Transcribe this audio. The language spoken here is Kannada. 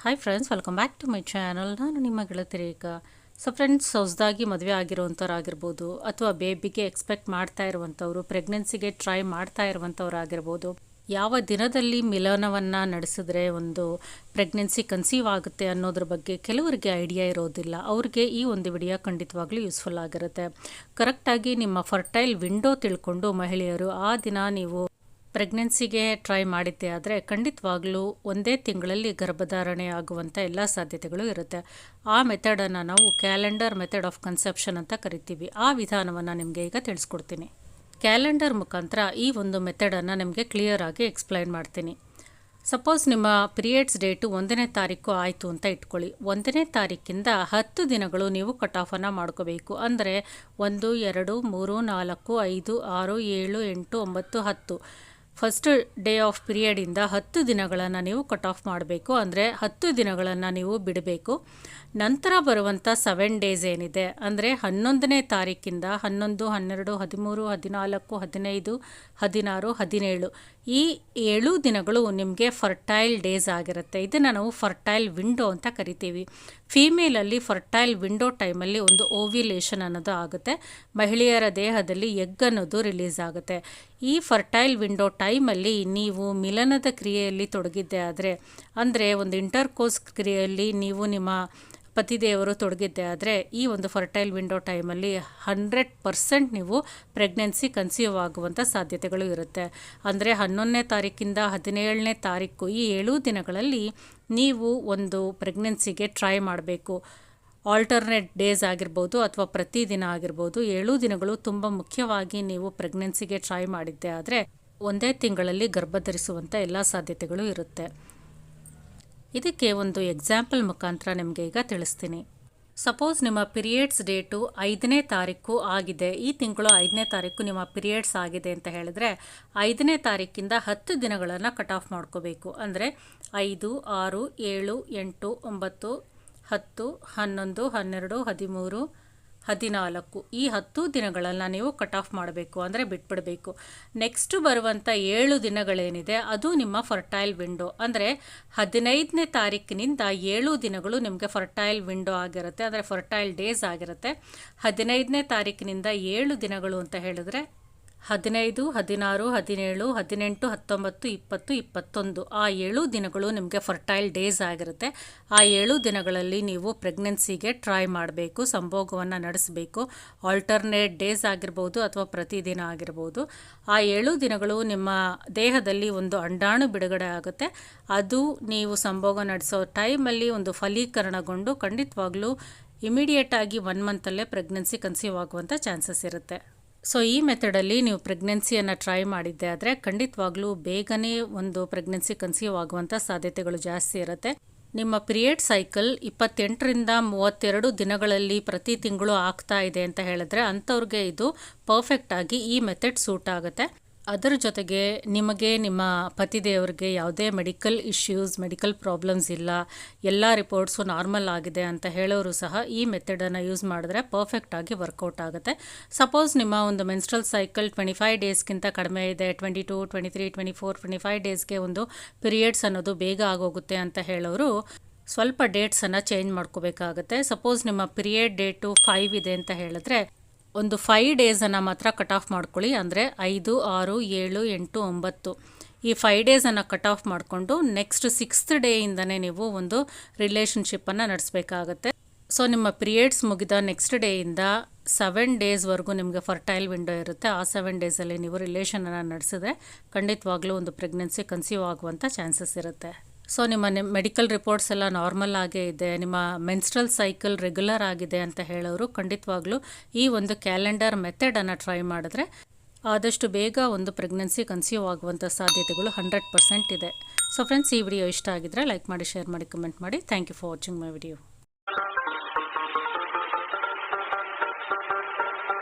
Hi friends welcome back to my channel ನಾನು ನಿಮ್ಮ ಗೆಳತಿ ರೇಖಾ ಸೊ ಫ್ರೆಂಡ್ಸ್ ಹೊಸದಾಗಿ ಮದುವೆ ಆಗಿರೋವಂಥವ್ರಾಗಿರ್ಬೋದು ಅಥವಾ ಬೇಬಿಗೆ ಎಕ್ಸ್ಪೆಕ್ಟ್ ಮಾಡ್ತಾ ಇರುವಂಥವ್ರು ಪ್ರೆಗ್ನೆನ್ಸಿಗೆ ಟ್ರೈ ಮಾಡ್ತಾ ಇರುವಂಥವ್ರಾಗಿರ್ಬೋದು ಯಾವ ದಿನದಲ್ಲಿ ಮಿಲನವನ್ನು ನಡೆಸಿದ್ರೆ ಒಂದು ಪ್ರೆಗ್ನೆನ್ಸಿ ಕನ್ಸೀವ್ ಆಗುತ್ತೆ ಅನ್ನೋದ್ರ ಬಗ್ಗೆ ಕೆಲವರಿಗೆ ಐಡಿಯಾ ಇರೋದಿಲ್ಲ. ಅವ್ರಿಗೆ ಈ ಒಂದು ವಿಡಿಯೋ ಖಂಡಿತವಾಗ್ಲೂ ಯೂಸ್ಫುಲ್ ಆಗಿರುತ್ತೆ. ಕರೆಕ್ಟಾಗಿ ನಿಮ್ಮ ಫರ್ಟೈಲ್ ವಿಂಡೋ ತಿಳ್ಕೊಂಡು ಮಹಿಳೆಯರು, ಆ ದಿನ ನೀವು ಪ್ರೆಗ್ನೆನ್ಸಿಗೆ ಟ್ರೈ ಮಾಡಿದ್ದೆ ಆದರೆ ಖಂಡಿತವಾಗ್ಲೂ ಒಂದೇ ತಿಂಗಳಲ್ಲಿ ಗರ್ಭಧಾರಣೆ ಆಗುವಂಥ ಎಲ್ಲ ಸಾಧ್ಯತೆಗಳು ಇರುತ್ತೆ. ಆ ಮೆಥಡನ್ನು ನಾವು ಕ್ಯಾಲೆಂಡರ್ ಮೆಥಡ್ ಆಫ್ ಕನ್ಸೆಪ್ಷನ್ ಅಂತ ಕರಿತೀವಿ. ಆ ವಿಧಾನವನ್ನು ನಿಮಗೆ ಈಗ ತಿಳಿಸ್ಕೊಡ್ತೀನಿ. ಕ್ಯಾಲೆಂಡರ್ ಮುಖಾಂತರ ಈ ಒಂದು ಮೆಥಡನ್ನು ನಿಮಗೆ ಕ್ಲಿಯರ್ ಆಗಿ ಎಕ್ಸ್ಪ್ಲೈನ್ ಮಾಡ್ತೀನಿ. ಸಪೋಸ್ ನಿಮ್ಮ ಪಿರಿಯಡ್ಸ್ ಡೇಟು ಒಂದನೇ ತಾರೀಕು ಆಯಿತು ಅಂತ ಇಟ್ಕೊಳ್ಳಿ. ಒಂದನೇ ತಾರೀಕಿಂದ ಹತ್ತು ದಿನಗಳು ನೀವು ಕಟ್ ಆಫನ್ನು ಮಾಡ್ಕೋಬೇಕು. ಅಂದರೆ ಒಂದು, ಎರಡು, ಮೂರು, ನಾಲ್ಕು, ಐದು, ಆರು, ಏಳು, ಎಂಟು, ಒಂಬತ್ತು, ಹತ್ತು. ಫಸ್ಟ್ ಡೇ ಆಫ್ ಪಿರಿಯಡಿಂದ ಹತ್ತು ದಿನಗಳನ್ನು ನೀವು ಕಟ್ ಆಫ್ ಮಾಡಬೇಕು. ಅಂದರೆ ಹತ್ತು ದಿನಗಳನ್ನು ನೀವು ಬಿಡಬೇಕು. ನಂತರ ಬರುವಂಥ ಸೆವೆನ್ ಡೇಸ್ ಏನಿದೆ? ಅಂದರೆ ಹನ್ನೊಂದನೇ ತಾರೀಕಿಂದ ಹನ್ನೊಂದು, ಹನ್ನೆರಡು, ಹದಿಮೂರು, ಹದಿನಾಲ್ಕು, ಹದಿನೈದು, ಹದಿನಾರು, ಹದಿನೇಳು. ಈ ಏಳು ದಿನಗಳು ನಿಮಗೆ ಫರ್ಟೈಲ್ ಡೇಸ್ ಆಗಿರುತ್ತೆ. ಇದನ್ನು ನಾವು ಫರ್ಟೈಲ್ ವಿಂಡೋ ಅಂತ ಕರಿತೀವಿ. ಫೀಮೇಲಲ್ಲಿ ಫರ್ಟೈಲ್ ವಿಂಡೋ ಟೈಮಲ್ಲಿ ಒಂದು ಓವ್ಯುಲೇಷನ್ ಅನ್ನೋದು ಆಗುತ್ತೆ. ಮಹಿಳೆಯರ ದೇಹದಲ್ಲಿ ಎಗ್ ಅನ್ನೋದು ರಿಲೀಸ್ ಆಗುತ್ತೆ. ಈ ಫರ್ಟೈಲ್ ವಿಂಡೋ ಟೈಮಲ್ಲಿ ನೀವು ಮಿಲನದ ಕ್ರಿಯೆಯಲ್ಲಿ ತೊಡಗಿದ್ದೆ ಆದರೆ, ಅಂದರೆ ಒಂದು ಇಂಟರ್ಕೋಸ್ ಕ್ರಿಯೆಯಲ್ಲಿ ನೀವು ನಿಮ್ಮ ಪತಿದೇವರು ತೊಡಗಿದ್ದೆ ಆದರೆ, ಈ ಒಂದು ಫರ್ಟೈಲ್ ವಿಂಡೋ ಟೈಮಲ್ಲಿ ಹಂಡ್ರೆಡ್ ಪರ್ಸೆಂಟ್ ನೀವು ಪ್ರೆಗ್ನೆನ್ಸಿ ಕನ್ಸೀವ್ ಆಗುವಂಥ ಸಾಧ್ಯತೆಗಳು ಇರುತ್ತೆ. ಅಂದರೆ ಹನ್ನೊಂದನೇ ತಾರೀಕಿಂದ ಹದಿನೇಳನೇ ತಾರೀಕು ಈ ಏಳು ದಿನಗಳಲ್ಲಿ ನೀವು ಒಂದು ಪ್ರೆಗ್ನೆನ್ಸಿಗೆ ಟ್ರೈ ಮಾಡಬೇಕು. ಆಲ್ಟರ್ನೇಟ್ ಡೇಸ್ ಆಗಿರ್ಬೋದು ಅಥವಾ ಪ್ರತಿದಿನ ಆಗಿರ್ಬೋದು ಏಳು ದಿನಗಳು ತುಂಬ ಮುಖ್ಯವಾಗಿ ನೀವು ಪ್ರೆಗ್ನೆನ್ಸಿಗೆ ಟ್ರೈ ಮಾಡಿದ್ದೆ ಆದರೆ ಒಂದೇ ತಿಂಗಳಲ್ಲಿ ಗರ್ಭಧರಿಸುವಂಥ ಎಲ್ಲ ಸಾಧ್ಯತೆಗಳು ಇರುತ್ತೆ. ಇದಕ್ಕೆ ಒಂದು ಎಕ್ಸಾಂಪಲ್ ಮುಖಾಂತರ ನಿಮಗೆ ಈಗ ತಿಳಿಸ್ತೀನಿ. ಸಪೋಸ್ ನಿಮ್ಮ ಪಿರಿಯಡ್ಸ್ ಡೇಟು ಐದನೇ ತಾರೀಕು ಆಗಿದೆ. ಈ ತಿಂಗಳು ಐದನೇ ತಾರೀಕು ನಿಮ್ಮ ಪಿರಿಯಡ್ಸ್ ಆಗಿದೆ ಅಂತ ಹೇಳಿದ್ರೆ ಐದನೇ ತಾರೀಕಿಂದ ಹತ್ತು ದಿನಗಳನ್ನು ಕಟ್ ಆಫ್ ಮಾಡ್ಕೋಬೇಕು. ಅಂದರೆ ಐದು, ಆರು, ಏಳು, ಎಂಟು, ಒಂಬತ್ತು ಹತ್ತು, ಹನ್ನೊಂದು, ಹನ್ನೆರಡು, ಹದಿಮೂರು, ಹದಿನಾಲ್ಕು. ಈ ಹತ್ತು ದಿನಗಳನ್ನು ನೀವು ಕಟ್ ಆಫ್ ಮಾಡಬೇಕು, ಅಂದರೆ ಬಿಟ್ಬಿಡಬೇಕು. ನೆಕ್ಸ್ಟ್ ಬರುವಂಥ ಏಳು ದಿನಗಳೇನಿದೆ, ಅದು ನಿಮ್ಮ ಫರ್ಟೈಲ್ ವಿಂಡೋ ಅಂದರೆ ಹದಿನೈದನೇ ತಾರೀಕಿನಿಂದ ಏಳು ದಿನಗಳು ನಿಮಗೆ ಫರ್ಟೈಲ್ ವಿಂಡೋ ಆಗಿರುತ್ತೆ, ಅಂದರೆ ಫರ್ಟೈಲ್ ಡೇಸ್ ಆಗಿರುತ್ತೆ. ಹದಿನೈದನೇ ತಾರೀಕಿನಿಂದ ಏಳು ದಿನಗಳು ಅಂತ ಹೇಳಿದ್ರೆ ಹದಿನೈದು, ಹದಿನಾರು, ಹದಿನೇಳು, ಹದಿನೆಂಟು, ಹತ್ತೊಂಬತ್ತು, ಇಪ್ಪತ್ತು, ಇಪ್ಪತ್ತೊಂದು ಆ ಏಳು ದಿನಗಳು ನಿಮಗೆ ಫರ್ಟೈಲ್ ಡೇಸ್ ಆಗಿರುತ್ತೆ. ಆ ಏಳು ದಿನಗಳಲ್ಲಿ ನೀವು ಪ್ರೆಗ್ನೆನ್ಸಿಗೆ ಟ್ರೈ ಮಾಡಬೇಕು, ಸಂಭೋಗವನ್ನು ನಡೆಸಬೇಕು. ಆಲ್ಟರ್ನೇಟ್ ಡೇಸ್ ಆಗಿರ್ಬೋದು ಅಥವಾ ಪ್ರತಿದಿನ ಆಗಿರ್ಬೋದು. ಆ ಏಳು ದಿನಗಳು ನಿಮ್ಮ ದೇಹದಲ್ಲಿ ಒಂದು ಅಂಡಾಣು ಬಿಡುಗಡೆ ಆಗುತ್ತೆ. ಅದು ನೀವು ಸಂಭೋಗ ನಡೆಸೋ ಟೈಮಲ್ಲಿ ಒಂದು ಫಲೀಕರಣಗೊಂಡು ಖಂಡಿತವಾಗ್ಲೂ ಇಮಿಡಿಯೇಟಾಗಿ ಒನ್ ಮಂತಲ್ಲೇ ಪ್ರೆಗ್ನೆನ್ಸಿ ಕನ್ಸೀವ್ ಆಗುವಂಥ ಚಾನ್ಸಸ್ ಇರುತ್ತೆ. ಸೊ ಈ ಮೆಥಡಲ್ಲಿ ನೀವು ಪ್ರೆಗ್ನೆನ್ಸಿಯನ್ನು ಟ್ರೈ ಮಾಡಿದ್ದೆ ಆದರೆ ಖಂಡಿತವಾಗ್ಲೂ ಬೇಗನೆ ಒಂದು ಪ್ರೆಗ್ನೆನ್ಸಿ ಕನ್ಸೀವ್ ಆಗುವಂಥ ಸಾಧ್ಯತೆಗಳು ಜಾಸ್ತಿ ಇರುತ್ತೆ. ನಿಮ್ಮ ಪಿರಿಯಡ್ ಸೈಕಲ್ ಇಪ್ಪತ್ತೆಂಟರಿಂದ ಮೂವತ್ತೆರಡು ದಿನಗಳಲ್ಲಿ ಪ್ರತಿ ತಿಂಗಳು ಆಗ್ತಾ ಇದೆ ಅಂತ ಹೇಳಿದ್ರೆ ಅಂಥವ್ರಿಗೆ ಇದು ಪರ್ಫೆಕ್ಟಾಗಿ ಈ ಮೆಥಡ್ ಸೂಟ್ ಆಗುತ್ತೆ. ಅದರ ಜೊತೆಗೆ ನಿಮಗೆ ನಿಮ್ಮ ಪತಿದೇವರಿಗೆ ಯಾವುದೇ ಮೆಡಿಕಲ್ ಇಶ್ಯೂಸ್, ಮೆಡಿಕಲ್ ಪ್ರಾಬ್ಲಮ್ಸ್ ಇಲ್ಲ, ಎಲ್ಲ ರಿಪೋರ್ಟ್ಸು ನಾರ್ಮಲ್ ಆಗಿದೆ ಅಂತ ಹೇಳೋರು ಸಹ ಈ ಮೆಥಡನ್ನು ಯೂಸ್ ಮಾಡಿದ್ರೆ ಪರ್ಫೆಕ್ಟಾಗಿ ವರ್ಕೌಟ್ ಆಗುತ್ತೆ. ಸಪೋಸ್ ನಿಮ್ಮ ಒಂದು ಮೆನ್ಸ್ಟ್ರಲ್ ಸೈಕಲ್ ಟ್ವೆಂಟಿ ಫೈವ್ ಡೇಸ್ಗಿಂತ ಕಡಿಮೆ ಇದೆ, twenty two, twenty three, twenty four, twenty five ಡೇಸ್ಗೆ ಒಂದು ಪೀರಿಯಡ್ಸ್ ಅನ್ನೋದು ಬೇಗ ಆಗೋಗುತ್ತೆ ಅಂತ ಹೇಳೋರು ಸ್ವಲ್ಪ ಡೇಟ್ಸನ್ನು ಚೇಂಜ್ ಮಾಡ್ಕೋಬೇಕಾಗುತ್ತೆ. ಸಪೋಸ್ ನಿಮ್ಮ ಪಿರಿಯಡ್ ಡೇಟು ಫೈವ್ ಇದೆ ಅಂತ ಹೇಳಿದ್ರೆ ಒಂದು ಫೈವ್ ಡೇಸನ್ನು ಮಾತ್ರ ಕಟ್ ಆಫ್ ಮಾಡ್ಕೊಳ್ಳಿ. ಅಂದರೆ ಐದು, ಆರು, ಏಳು, ಎಂಟು, ಒಂಬತ್ತು. ಈ ಫೈವ್ ಡೇಸನ್ನು ಕಟ್ ಆಫ್ ಮಾಡಿಕೊಂಡು ನೆಕ್ಸ್ಟ್ ಸಿಕ್ಸ್ತ್ ಡೇಯಿಂದನೇ ನೀವು ಒಂದು ರಿಲೇಷನ್ಶಿಪ್ಪನ್ನು ನಡೆಸಬೇಕಾಗತ್ತೆ. ಸೊ ನಿಮ್ಮ ಪಿರಿಯಡ್ಸ್ ಮುಗಿದ ನೆಕ್ಸ್ಟ್ ಡೇಯಿಂದ ಸೆವೆನ್ ಡೇಸ್ವರೆಗೂ ನಿಮಗೆ ಫರ್ಟೈಲ್ ವಿಂಡೋ ಇರುತ್ತೆ. ಆ ಸೆವೆನ್ ಡೇಸಲ್ಲಿ ನೀವು ರಿಲೇಷನನ್ನು ನಡೆಸಿದ್ರೆ ಖಂಡಿತವಾಗ್ಲೂ ಒಂದು ಪ್ರೆಗ್ನೆನ್ಸಿ ಕನ್ಸೀವ್ ಆಗುವಂಥ ಚಾನ್ಸಸ್ ಇರುತ್ತೆ. ಸೊ ನಿಮ್ಮ ಮೆಡಿಕಲ್ ರಿಪೋರ್ಟ್ಸ್ ಎಲ್ಲ ನಾರ್ಮಲ್ ಆಗೇ ಇದೆ. ನಿಮ್ಮ ಮೆನ್ಸ್ಟ್ರಲ್ ಸೈಕಲ್ ರೆಗ್ಯುಲರ್ ಆಗಿದೆ ಅಂತ ಹೇಳೋರು ಖಂಡಿತವಾಗ್ಲೂ ಈ ಒಂದು ಕ್ಯಾಲೆಂಡರ್ ಮೆಥಡನ್ನು ಟ್ರೈ ಮಾಡಿದ್ರೆ ಆದಷ್ಟು ಬೇಗ ಒಂದು ಪ್ರೆಗ್ನೆನ್ಸಿ ಕನ್ಸ್ಯೂವ್ ಆಗುವಂಥ ಸಾಧ್ಯತೆಗಳು ಹಂಡ್ರೆಡ್ ಪರ್ಸೆಂಟ್ ಇದೆ. ಸೊ ಫ್ರೆಂಡ್ಸ್ ಈ ವಿಡಿಯೋ ಇಷ್ಟ ಆಗಿದ್ರೆ ಲೈಕ್ ಮಾಡಿ ಶೇರ್ ಮಾಡಿ ಕಮೆಂಟ್ ಮಾಡಿ. Thank you for watching my video